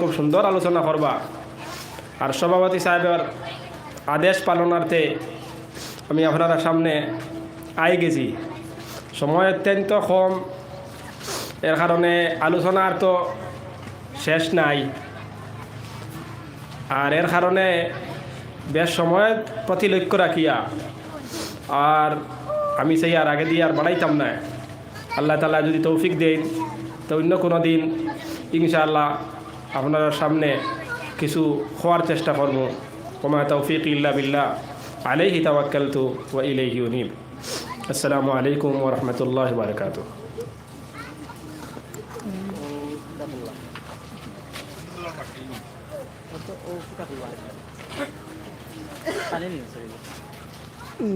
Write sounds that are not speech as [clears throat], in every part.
খুব সুন্দর আলোচনা করবা। আর সভাপতি সাহেবের আদেশ পালনার্থে আমি আপনারা সামনে আই গেছি। সময় অত্যন্ত কম, এর কারণে আলোচনার তো শেষ নাই। আর এর কারণে বেশ সময় প্রতি লক্ষ্য রাখিয়া, আর আমি সেই আর আগে দিয়ে আর বাড়াইতাম না। আল্লাহ তালা যদি তৌফিক দেন, তো অন্য কোনো দিন ইনশাআল্লাহ আপনার সামনে কিছু খোয়ার চেষ্টা করব। ওমা তৌফিক ইল্লা বিল্লাহ। আলাইহি তাওয়াক্কালতু ওয়া ইলাইহি উনিব। আসসালামু আলাইকুম ওয়া রাহমাতুল্লাহি ওয়া বারাকাতুহু।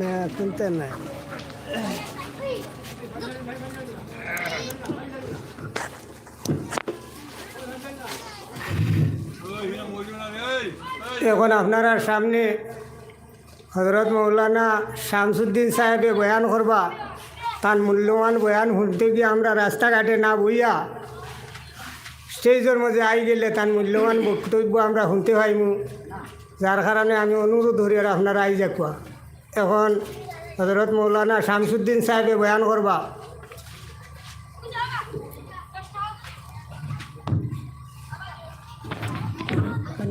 না চিন্তা নাই এখন আপনারা সামনে হজরত মৌলানা শামসুদ্দিন সাহেবে বয়ান করবা। তার মূল্যবান বয়ান শুনতে গিয়ে আমরা রাস্তাঘাটে না বইয়া স্টেজের মধ্যে আই গেলে তার মূল্যবান বক্তব্য আমরা শুনতে পাইমু। যার কারণে আমি অনুরোধ আর আপনারা আই যাকুয়া এখন হজরত মৌলানা শামসুদ্দিন সাহেবে বয়ান করবা।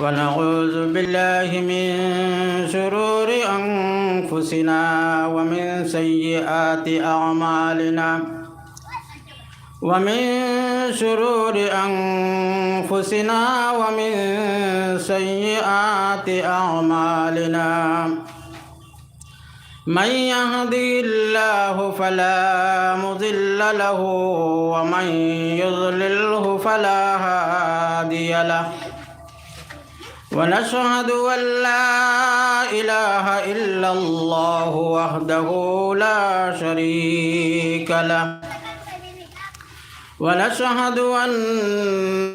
ونعوذ بالله من شرور أنفسنا ومن سيئات أعمالنا. ومن شرور أنفسنا ومن سيئات أعمالنا. من يهدي الله فلا مضل له ومن يضلله ونشهد أن لا إله إلا الله وحده لا شريك له. ونشهد أن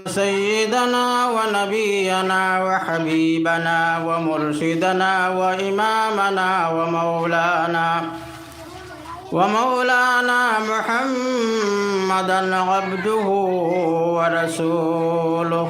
سيدنا ونبينا وحبيبنا ومرشدنا وإمامنا ومولانا ومولانا محمدا عبده ورسوله.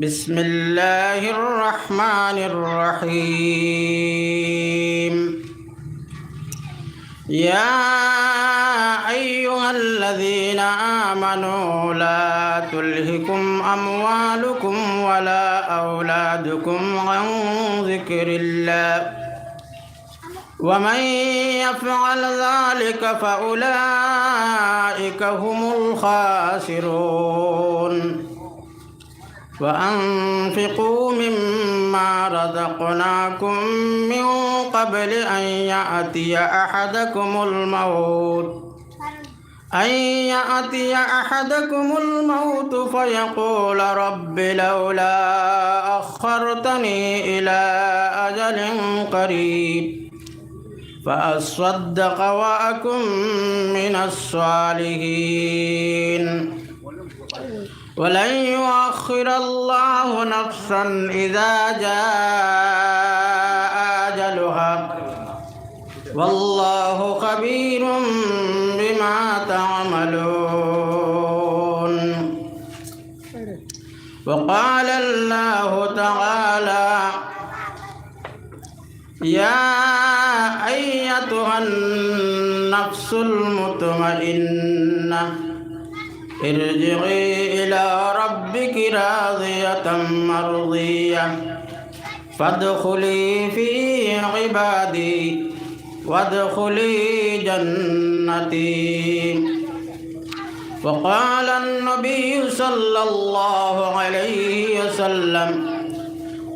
بسم الله الرحمن الرحيم. يا أيها الذين آمنوا لا تلهكم أموالكم ولا أولادكم عن ذكر الله. ومن يفعل ذلك فأولئك هم الخاسرون. وأنفقوا مما رزقناكم من قبل أن يأتي أحدكم الموت. أن يأتي أحدكم الموت فيقول رب لولا أخرتني إلى أجل قريب. فأصدق وأكن من الصالحين. ولن يؤخر الله نفسا إذا جاء أجلها والله خبير بما تعملون وقال الله تعالى يا أيتها النفس المطمئنة ارجعي إلى ربك راضية مرضية. فادخلي في عبادي وادخلي جنتي. وقال النبي صلى الله عليه وسلم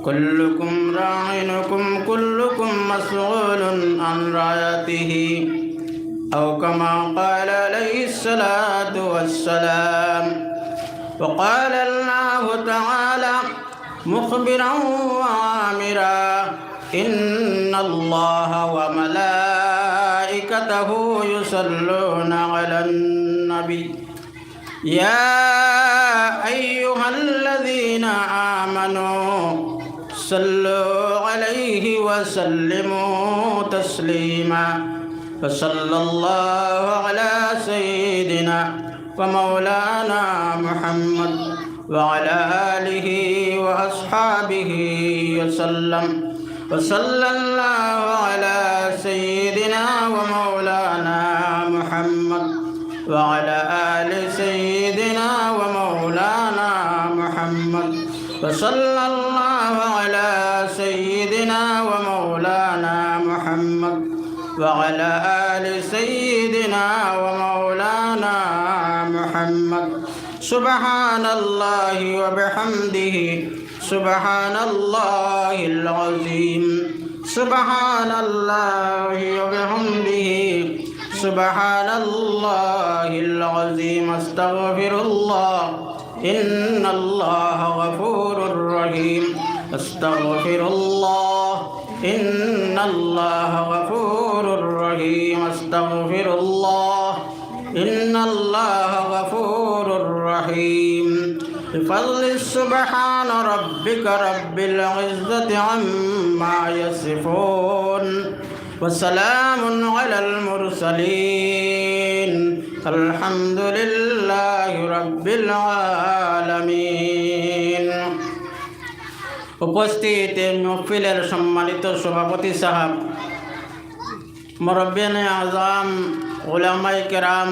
كلكم راعنكم كلكم مسؤول عن رايته أو كما قال عليه الصلاة والسلام. وقال الله تعالى مخبرا وعامرا إن الله وملائكته يصلون على النبي. يا أيها الذين آمنوا صلوا عليه وسلموا تسليما. فصلى الله على سيدنا ومولانا محمد وعلى آله وأصحابه وسلم. وصلى الله على سيدنا ومولانا محمد وعلى آل سيدنا ومولانا محمد. وصلى الله على سيدنا ومولانا وعلى آل سيدنا ومولانا محمد. سبحان الله وبحمده. سبحان الله العظيم. سبحان الله وبحمده. سبحان الله العظيم. استغفر الله. إن الله غفور رحيم. استغفر الله. إن الله غفور رحيم استغفر الله إن الله غفور رحيم بفضل سبحان ربك رب العزة عما يصفون وسلام على المرسلين الحمد لله رب العالمين উপস্থিত মহফিলের সম্মানিত সভাপতি সাহেব মরব্বিন আজম ওলামাই কেরাম,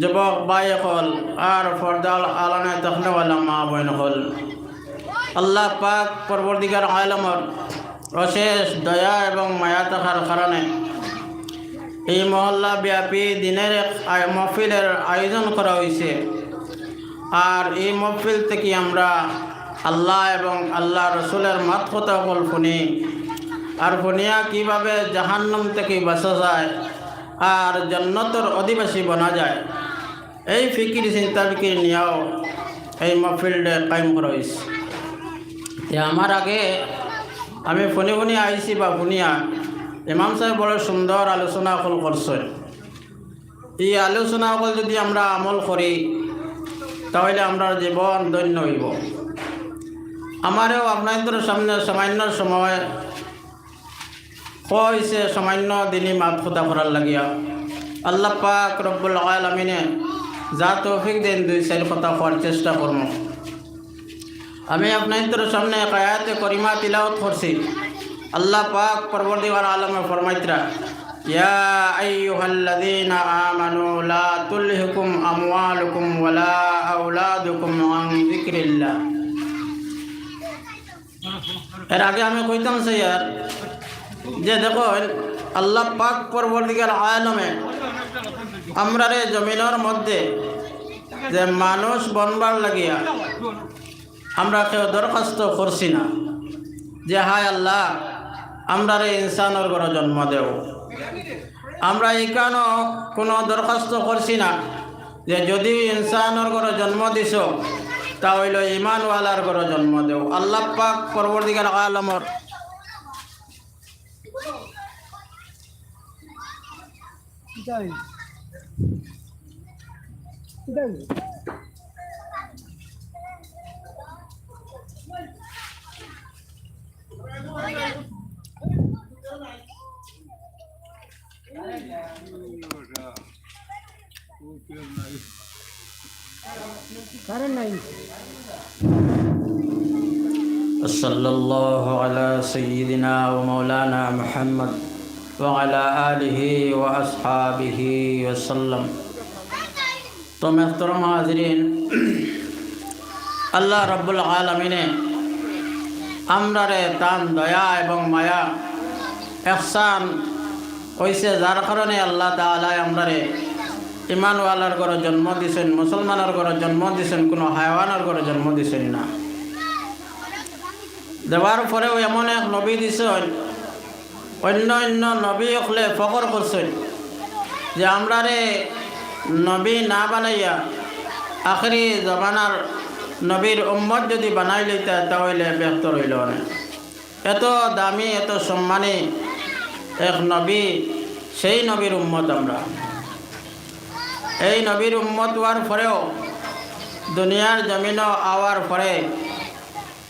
যুবক বাই হল আর ফরদাল আলানে তখনওয়ালা মা বোন হল আল্লাহ পাক পরবর্তীকার আলমর অশেষ দয়া এবং মায়া থাকার কারণে এই মহল্লা ব্যাপী দিনের মহফিলের আয়োজন করা হয়েছে আর এই মহফিল থেকে আমরা আল্লাহ এবং আল্লাহ রসুলের মাত কথা বল শুনি আর শুনিয়া কীভাবে জাহান্নাম থেকে বাঁচা যায় আর জন্নতর অধিবাসী বনা যায়, এই ফিকির চিন্তা ফিকির নিয়েও? এই মহফিলটা কায়েম করা হয়েছে আমার আগে আমি ফোনে ফোনে আইছি বা শুনিয়া ইমাম সাহেব বড় সুন্দর আলোচনা অকল করছে। এই আলোচনা অকল যদি আমরা আমল করি, তাহলে আমরা জীবন ধন্য হইব। আমারও আপনাদের সামনে সামান্য সময় হয়েছে সামান্য দিনই মাত কথা করার লাগিয়া আল্লাহ পাক রব্বুল আলমিনে যা তৌফিক দেন দুই চার কথা হওয়ার চেষ্টা করব আমি আপনাদের সামনে এক আয়াতে করিমা তিলাওত করছি আল্লাহ পাক পরবর্তীবার আলমে ফরমাইত্রা ইয়া আইয়ুহাল্লাযীনা আমানু লা তুলহিকুম আমওয়ালুকুম ওয়ালা আওলাদুকুম আন যিকরিল্লাহ এর আগে আমি কইতাম স্যার যে দেখো, আল্লাহ পাক পরবর্তীকার আলমে আমরা রে জমিনের মধ্যে যে মানুষ বনবার লাগিয়া আমরা কেউ দরখাস্ত করছি না, যে হায় আল্লাহ, আমরা রে ইনসানের ঘরে জন্ম দেব। আমরা এখানেও কোনো দরখাস্ত করছি না, যে যদি ইনসানের ঘরে জন্ম দিছ তা হইল ইমানওয়ালার ঘরে জন্ম দেও। আল্লাহ পাক পরবর্তীকার আলমর কারণ নাই صلى الله على سيدنا ومولانا محمد وعلى آله وأصحابه وسلم তো মেহতরম হাজরিন আল্লাহ রব্বুল আলমিনে আমরারে তান দয়া এবং মায়া এহসান হয়েছে যার কারণে আল্লাহ তালাই আমরারে ইমানওয়ালার ঘরে জন্ম দিছেন, মুসলমানের ঘরে জন্ম দিছেন, কোনো হায়ওয়ানের ঘরে জন্ম দিছেন না। দেওয়ার পরেও এমন এক নবী দিছেন অন্য অন্য নবী হলে ফকর করছেন যে আমরারে নবী না বানাইয়া আখরি জমানার নবীর উম্মত যদি বানাই লইতা, তাহলে ব্যক্ত রইল না। এত দামি, এত সম্মানী এক নবী, সেই নবীর উম্মত আমরা। এই নবীর উম্মত হওয়ার পরেও দুনিয়ার জমিনও আওয়ার পরে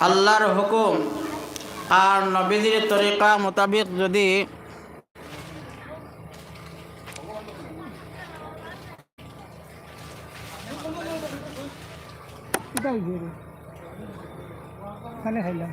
আল্লাহর হুকুম আর নবীজির তরিকা মোতাবিক যদি খাইলাম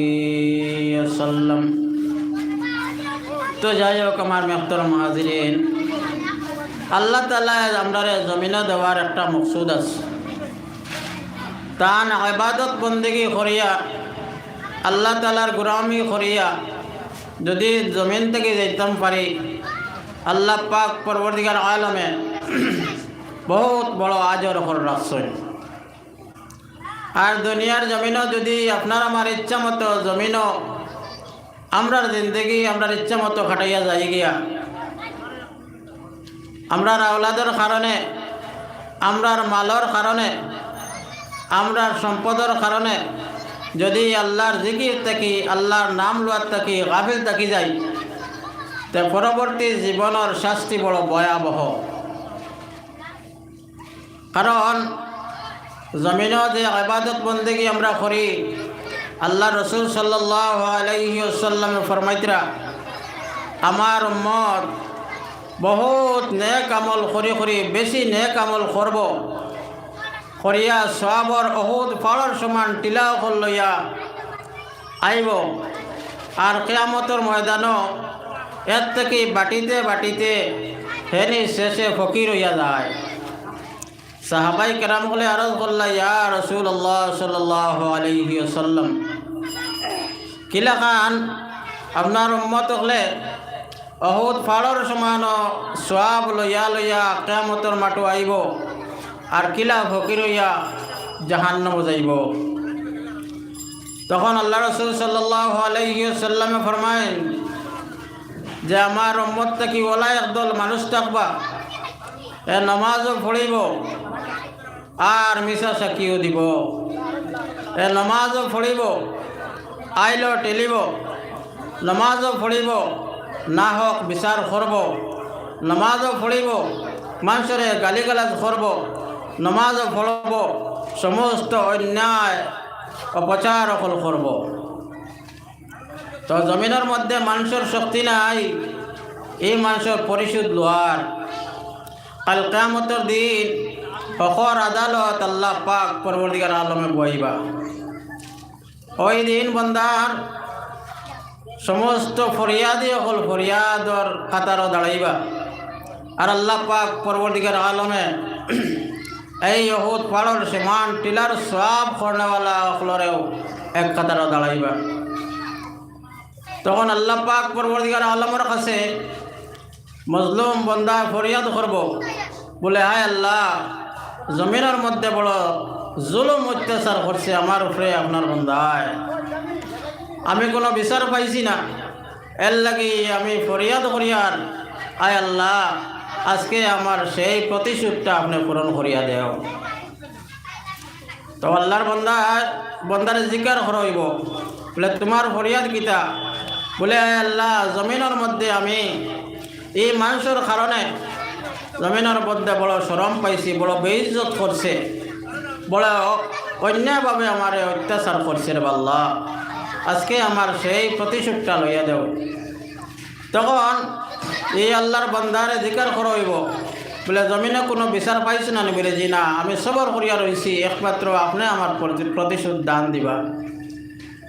তো যাই হোক আমার মেহতরম হাজিরিন আল্লাহ তালা আমরা জমিনে দেওয়ার একটা মকসুদ আছে। তান আবাদত বন্দেগি করিয়া, আল্লাহ তালার গুরামি করিয়া যদি জমিন থেকে যেতাম পারি, আল্লাহ পাক পরবর্তীকার আলমে বহুত বড় আজর করে রাখছেন। আর দুনিয়ার জমিনও যদি আপনার আমার ইচ্ছা মতো জমিনও আমরার জিন্দগি, আমরার ইচ্ছা মতো খাটাইয়া যাই গিয়া। আমরার আওলাদের কারণে, আমরার মালর কারণে, আমরার সম্পদের কারণে যদি আল্লাহর জিকির থাকি, আল্লাহর নাম লোয়ার থাকি, গাফিল থাকি যাই, তে পরবর্তী জীবনের শাস্তি বড় ভয়াবহ। কারণ জমিনও যে আবাদত বন্দেগি আমরা করি আল্লাহ রসুল সাল্লাহ আলাইসাল্লামে ফরমাইতরা, আমার মত বহুত নেক আমল করি করি, বেশি নেক আমল করব। করিয়া সবর অহুদ ফলর সমান টিলা লইয়া আইব। আর কেয়ামতর ময়দানও এর থেকে বাটিতে বাটিতে হেনি শেষে ফকির হইয়া যায়। সাহাবাই কেরাম বলে আরজ করলা, ইয়া রসুল আল্লাহ সাল্লাহ আলহি কিলা খান আপনার উম্মত হলে অহুদ ফাড়র সমান সোয়াব লইয়া লইয়া কেমতর মাটো আইব আর কিলা ফকির হইয়া জাহান্নম যাইব। তখন আল্লাহ রসুল সাল্লাহ আলহি সাল্লামে ফরমাইন যে আমার উম্মত থেকে ওলা একদল মানুষ থাকবা, এ নমাজও পড়িব আর মিশা সাকিও দিব। এ নমাজও পড়িব আইল টেলিব নমাজও পড়িব না হোক বিচার করব নমাজও পড়িব মানুষরে গালিগালাজ করব নমাজও পড়ব সমস্ত অন্যায় অপচার অকল করব তো জমিনের মধ্যে মানুষের শক্তি নাই, এই মানুষের পরিশোধ লোয়ার কাল কেয়ামতের দিন ফখর আদালত আল্লাহ পাক পরবর্তীকার আলমে বইবা ওই দিন বন্দার সমস্ত ফরিয়াদি অকল ফরিয়াদর কাতারও দাঁড়াইবা। আর আল্লাহ পাক পরবর্তীকার আলমে [clears throat] এই অহুদ পাড়র সীমান, টিলার সব করনেওয়ালা অকলরেও এক কাতারও দাঁড়াইবা। তখন আল্লাহ পাক পরবর্তীকার আলমের কাছে মজলুম বন্দা ফরিয়াদ করব। বলে, হায় আল্লাহ, জমিনের মধ্যে বড় জুলুম অত্যাচার করছে আমার উপরে আপনার বন্ধায়। আমি কোনো বিচার পাইছি না। এর লাগি আমি ফরিয়াদ করিয়ার আয় আল্লাহ, আজকে আমার সেই প্রতিশোধটা আপনি পূরণ করিয়া দেও। তো আল্লাহর বন্দা বন্দারে জিজ্ঞার হরইব। বলে, তোমার ফরিয়াদ কিতা? বলে, আয় আল্লাহ, জমিনের মধ্যে আমি এই মানুষের কারণে জমিনের মধ্যে বড় সরম পাইছি, বড় বেইজত করছে। বড় অন্যায়ভাবে আমার অত্যাচার করছে রে আল্লাহ আজকে আমার সেই প্রতিশোধটা লইয়া দেও। তখন এই আল্লাহর বন্ধারে জিকার করইব। বলে, জমিনে কোনো বিচার পাইছে না বলে, জি না, আমি সবর করিয়া রয়েছি একমাত্র আপনি আমার প্রতি- প্রতিশোধ দান দিবা।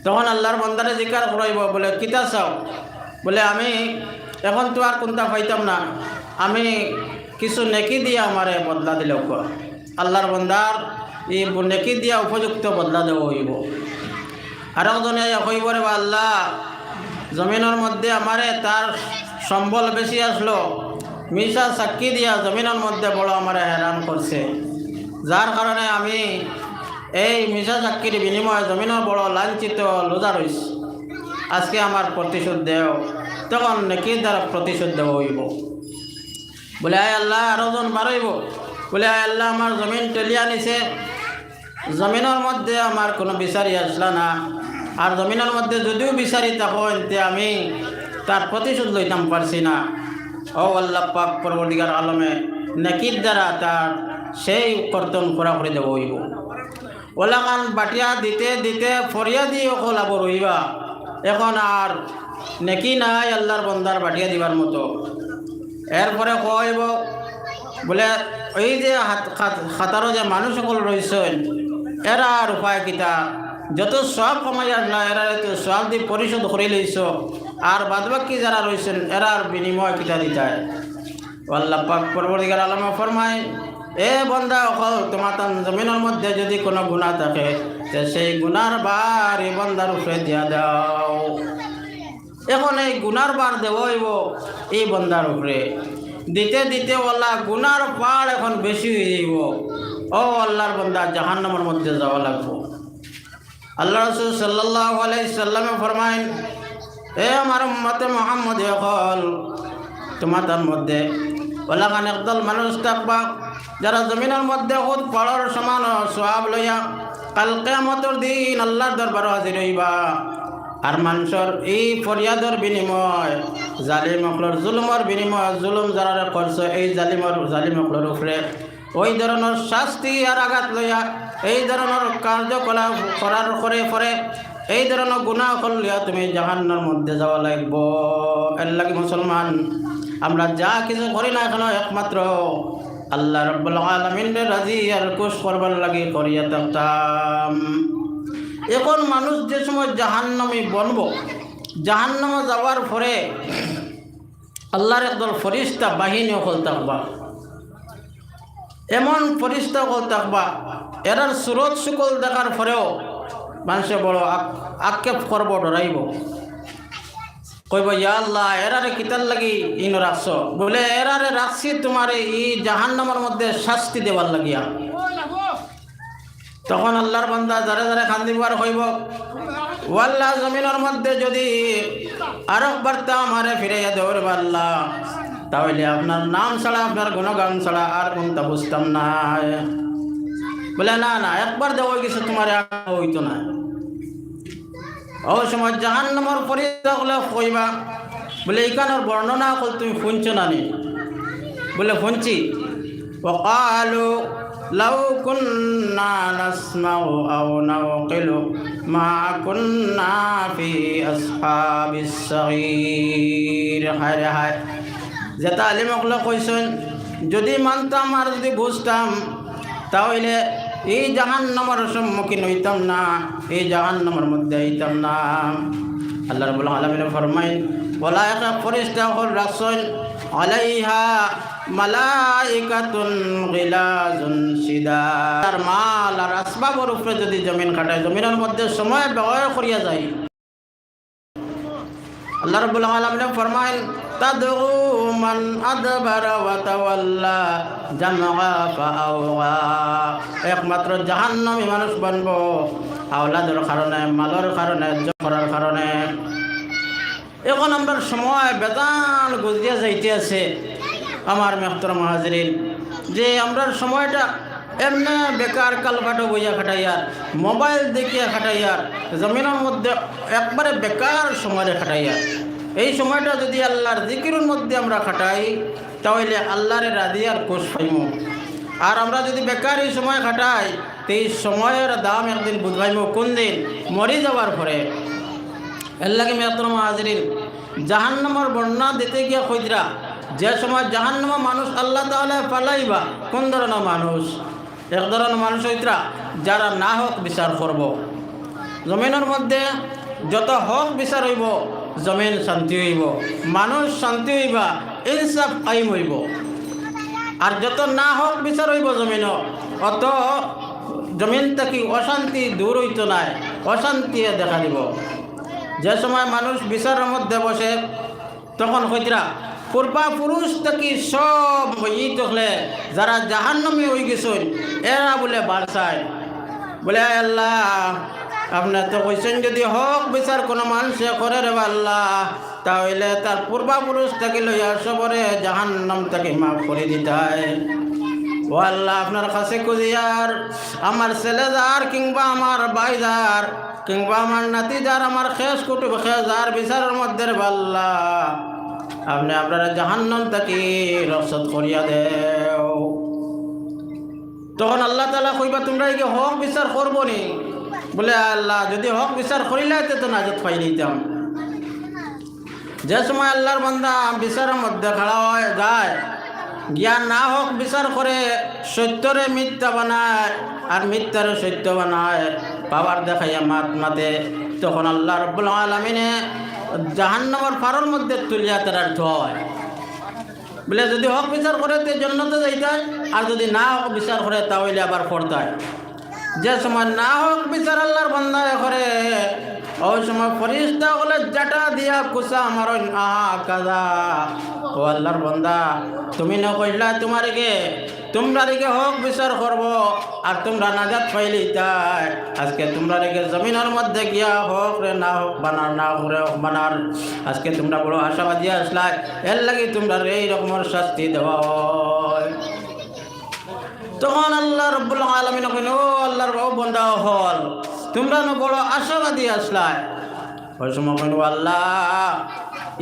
তখন আল্লাহর বন্ধারে জিকার করাইব, বলে, কিতা চাও? বলে, আমি এখন তো আর কোনটা পাইতাম না, আমি কিছু নেকি দিয়ে আমারে বদলা দিলে আল্লাহর বন্দার এই নেকি দিয়া উপযুক্ত বদলা দেব হইব? আর একজনে কইব রে আল্লাহ জমিনের মধ্যে আমারে তার সম্বল বেশি আসলো, মিশা সাক্ষী দিয়া জমিনের মধ্যে বড় আমারে হেরান করছে। যার কারণে আমি এই মিশা সাক্ষীর বিনিময়ে জমিনের বড় লাঞ্ছিত লোজা রইছি আজকে আমার প্রতিশোধ দেও, তখন নাকি দ্বারা প্রতিশোধ দেওয়া হইব। বলে, আয় আল্লাহ, আরও জন বাড়াইব বলে, আয় আল্লাহ, আমার জমিন টেলিয়া নিছে। জমিনের মধ্যে আমার কোনো বিচারি আসলা না। আর জমিনের মধ্যে যদিও বিচারি তখন আমি তার প্রতিশোধ লইতাম, পারছি না। ও আল্লাহ পাক পরবর্তীকার আলমে নেকির দ্বারা তার সেই কর্তন করা করে দেব হইব। ওলাকান বাটিয়া দিতে দিতে ফরিয়া দিয়ে ওলাব রইবা এখন আর নেকি নাই আল্লাহর বন্দার বাটিয়া দিবার মতো। এরপরে কইব, বলে এই যে হাত খাত- খাতারও যে মানুষ সকল রয়েছেন এরা আর উপায় কিতা যত সব কমাই আসলা এরা সব দিয়ে পরিশোধ করে লইছ। আর বাদবাকি যারা রয়েছেন এরার বিনিময় কিতা দিতায় আল্লাহ পাক পরবর্তীকার আলমা ফরমায়, এ বন্দা অকল তোমার জমিনের মধ্যে যদি কোনো গুণা থাকে, তে সেই গুনার বার এই বন্দার উপরে দিয়া দাও। এখন এই গুনার বার দেবইব এই বন্দার উপরে। দিতে দিতে ওলা গুনার পার এখন বেশি হয়ে যাইব। ও আল্লাহর বন্দা, জাহান্নামের মধ্যে যাওয়া লাগবো। আল্লাহ রসুল সাল্লাহ সাল্লামে ফরমাইন, এ আমার মতে মোহাম্মদ হল তোমার তার মধ্যে ওলাখান একদল মানুষ থাকবা যারা জমিনের মধ্যে খুদ পড়ার সমান সব লইয়া কালকে মতর দিন আল্লাহর দরবার হাজির হইবা। আর মানুষের এই ফরিয়াদর বিনিময়, জালিম অকলর জুলুমর বিনিময়, জুলুম যারা করছে, এই জালিমর, জালিম অকলর উপরে ওই ধরনের শাস্তি আর আঘাত লইয়া, এই ধরনের কার্যকলাপ করার করে পরে এই ধরনের গুণা করলিয়া তুমি জাহান্নার মধ্যে যাওয়া লাগব। এর লাগে মুসলমান, আমরা যা কিছু করি না এখন একমাত্র আল্লাহ রব্বুল আলমিনের রাজি আর কুশ করবার লাগে করিয়া থাকতাম। এখন মানুষ যে সময় জাহান্নামি বনব, জাহান্নামে যাওয়ার পরে আল্লাহর একদল ফরিস্তা বাহিনী হল থাকবা এমন ফরিস্তা হল থাকবা এরার সুরত সুকল দেখার পরেও মানুষে বড় আক- আক্ষেপ করব, ডরাইব। কইব, ইয়া এরারে কিতার লাগি ইন রাখছ? বলে, এরারে রাখছি তোমার এই জাহান্নামের মধ্যে শাস্তি দেবার লাগিয়া। তখন আল্লাহর বান্দা যারা যারা খান্দিবার হইব ওয়াল্লাহ, জমিনের মধ্যে যদি আরব বার্তা আমারে ফিরাইয়া দেওয়ার আল্লাহ তাহলে আপনার নাম ছাড়া আপনার গুণগান ছাড়া আর কোনটা বুঝতাম না বলে না না একবার দেওয়া গেছে তোমার আর হইতো না ও সময় জাহান নম্বর পরীক্ষা হলে কইবা বলে এইখানোর বর্ণনা কল তুমি শুনছ না নি বলে শুনছি وقالوا لو كنا نسمع أو نعقل ما كنا في أصحاب الصغير হায় হায় যে তালিম অকলে কইছেন, যদি মানতাম আর যদি বুঝতাম, তাহলে এই জাহান নামার সম্মুখীন হইতাম না, এই জাহান নামার মধ্যে হইতাম না। আল্লাহ রবুল আলমিন ফরমাইন বলা একটা ফরিস্তা হল রাসুল, আলাইহা মালাইকাতুন গিলাজুন সিদার মাল আর আসবাবর উপরে যদি জমিন কাটায় জমিনের মধ্যে সময় ব্যয় করিয়া যায়। আল্লাহ রব্বুল আলামিন ফরমায়েন মান আদবারা ওয়া তাওয়াল্লা জামআ ফাআওয়া। একমাত্র জাহান্নামী মানুষ বানবো। আওলাদের কারণে, মালের কারণে জকরার কারণে। এখন আমরা সময় বেদান গুজরিয়া যাইতে আছে আমার মেহতর মহাজরিন, যে আমরা সময়টা এমনি বেকার কালপাটো বইয়া খাটাইয়ার, মোবাইল দেখিয়া খাটাইয়ার, জমিনের মধ্যে একবারে বেকার সময় খাটাইয়ার এই সময়টা যদি আল্লাহর জিকিরের মধ্যে আমরা খাটাই, তাহলে আল্লাহরে রাধিয়ার কোষ পাইম। আর আমরা যদি বেকার এই সময় খাটাই, তো এই সময়ের দাম একদিন বুঝবাইম কোন দিন? মরি যাওয়ার পরে। এর লাগে মেহতরমা হাজরিন জাহান্নামর বর্ণনা দিতে গিয়া খৈদরা, যে সময় জাহান্নামা মানুষ আল্লাহ তাহলে পালাইবা কোন ধরনের মানুষ? এক ধরনের মানুষ হইতরা, যারা না হক বিচার করব। জমিনের মধ্যে যত হক বিচার হইব জমিন শান্তি হইব, মানুষ শান্তি হইবা, ইনসাফ কাইম হইব। আর যত না হক বিচার হইব জমিন, অত জমিন থাকি অশান্তি দূর হইত নাই অশান্তি দেখা দিব। যে সময় মানুষ বিচারের মধ্যে বসে, তখন হইতরা পূর্বা পুরুষ থেকে সব ই তখলে যারা জাহান্নমী হয়ে গেছেন, এরা বলে বাড়ছায় বলে, "আয় আল্লাহ আপনার তো কইছেন যদি হক বিচার কোনো মানুষে করে রে আল্লাহ তাহলে তার পূর্বাপুরুষ থেকে লইয়া সবরে জাহান্নাম তাকে মাফ করে দিতে ও আল্লাহ, আপনার কাছে কুজিয়ার, আমার ছেলেদার কিংবা আমার বাইদার কিংবা আমার নাতিদার আমার শেষ কুটুব খেজার বিচারের মধ্যে রে বা আল্লাহ আপনি আপনারা জাহান্নাম থেকে রসদ করিয়া দেও। তখন আল্লাহ তালা কইবা, তোমরা কি হক বিচার করব নি বলে, আল্লাহ, যদি হক বিচার করিলে তো নাজত পাই নিতাম যে সময় আল্লাহর বান্দা বিচারের মধ্যে খাড়া হয়ে, যায়, জ্ঞান না হোক বিচার করে সত্যরে মিথ্যা বানায় আর মিথ্যারে সত্য বানায়। পাওয়ার দেখাইয়া মাত মাতে, তখন আল্লাহ রব্বুল আলমিনে জাহান্নামর ফারর মধ্যে তুলিয়া তার হয়। বলে, যদি হক বিচার করে, তে জন্নতে যাইতায় আর যদি না হক বিচার করে তাহলে আবার পড়তায় যে সময় না হোক বিচার আল্লাহর বান্দায় করে, ওই সময় ফরিস্তা বলে, জাটা দিয়া কুসা আমার আহা কাজা ও আল্লাহর বান্দা, তুমি না কইলা তোমার গে তোমরা রেগে হোক বিচার করব, আর তোমরা নাজাত পাইলি তাই। আজকে তোমরা রেগে জমিনের মধ্যে গিয়া হোক রে না হোক বানার, না করে হোক বানার। আজকে তোমরা বড় আশাবাদী আসলাই, এর লাগি তোমরা এই রকমের শাস্তি দেওয়া হয়। তখন আল্লাহ রব্বুল আলমিন কইন ও আল্লাহর বন্ধা হল, তোমরা না বড় আশাবাদী আসলাই? ওই কইন আল্লাহ,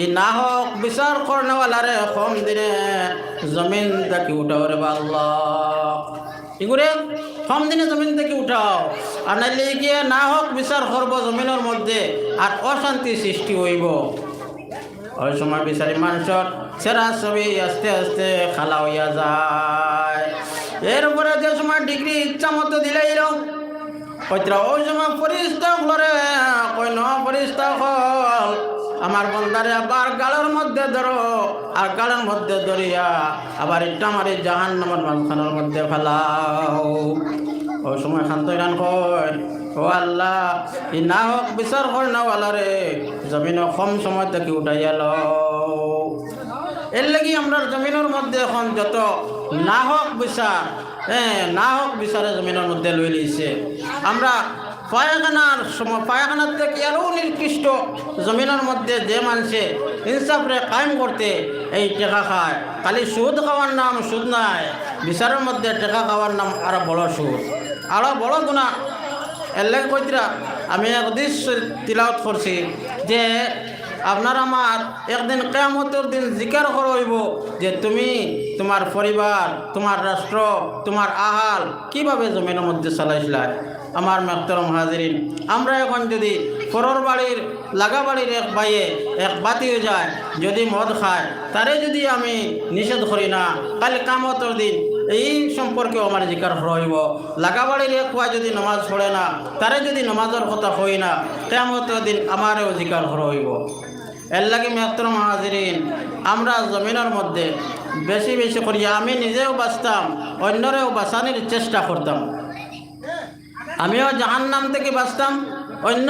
ই না হোক, বিচার করনেওয়ালা রে কম দিনে জমিন থেকে উঠাও রে আল্লাহ এগুলো কম দিনে জমিন থেকে উঠাও। আর নাইলে গিয়ে না হোক, বিচার করব জমিনের মধ্যে, আর অশান্তি সৃষ্টি হইব। ওই সময় বিচারি মানুষের সেরা ছবি আস্তে আস্তে খালা হইয়া যায়। এরপরে যে সময় ডিগ্রি ইচ্ছা মতো দিলে এরকম কইতরা, ওই সময় পরিষ্কার করে কই ন হল আমার বন্দারে আবার গালের মধ্যে ধরো, আর গালের মধ্যে ধরিয়া আবার ইটা মারি জাহান নামার মাঝখানের মধ্যে ফেলাও। ওই সময় শান্ত ইরান কয় ও আল্লাহ, ই না হোক বিচার কর না রে জমিন কম সময় থেকে উঠাইয়া লও। এর লাগি আমরা জমিনের মধ্যে এখন যত না হোক বিচার হ্যাঁ না হোক বিচারে জমিনের মধ্যে লই লইছে। আমরা পায়খানার সময় পায়খানার থেকে আরও নির্দিষ্ট জমিনের মধ্যে যে মানুষে ইনসাফরে কায়েম করতে এই টেকা খায়, খালি সুদ খাওয়ার নাম সুদ নাই, বিচারের মধ্যে টেকা খাওয়ার নাম আরও বড় সুদ। আরও বড় গুণা। কইতরা, আমি একদিন তিলাওত করছি যে আপনার আমার একদিন কেয়ামতের দিন জিকার হইব যে তুমি তোমার পরিবার, তোমার রাষ্ট্র, তোমার আহাল কীভাবে জমিনের মধ্যে চালাইছিলা? আমার মেহতরম হাজিরিন, আমরা এখন যদি পরর বাড়ির, লাগা বাড়ির এক বাইয়ে এক বাতি হয়ে যায়, যদি মদ খায়, তারে যদি আমি নিষেধ করি না, কাল কামতর দিন এই সম্পর্কে আমার জিকার হইব লাগা বাড়ির এক যদি নমাজ পড়ে না তারে যদি নমাজের কথা হই না কেমতের দিন আমারও জিকার হইব এর লাগে মেহতরম হাজিরিন আমরা জমিনের মধ্যে বেশি বেশি করি আমি নিজেও বাঁচতাম অন্যরেও বাঁচানির চেষ্টা করতাম আমিও জাহান্নাম থেকে বাঁচতাম অন্য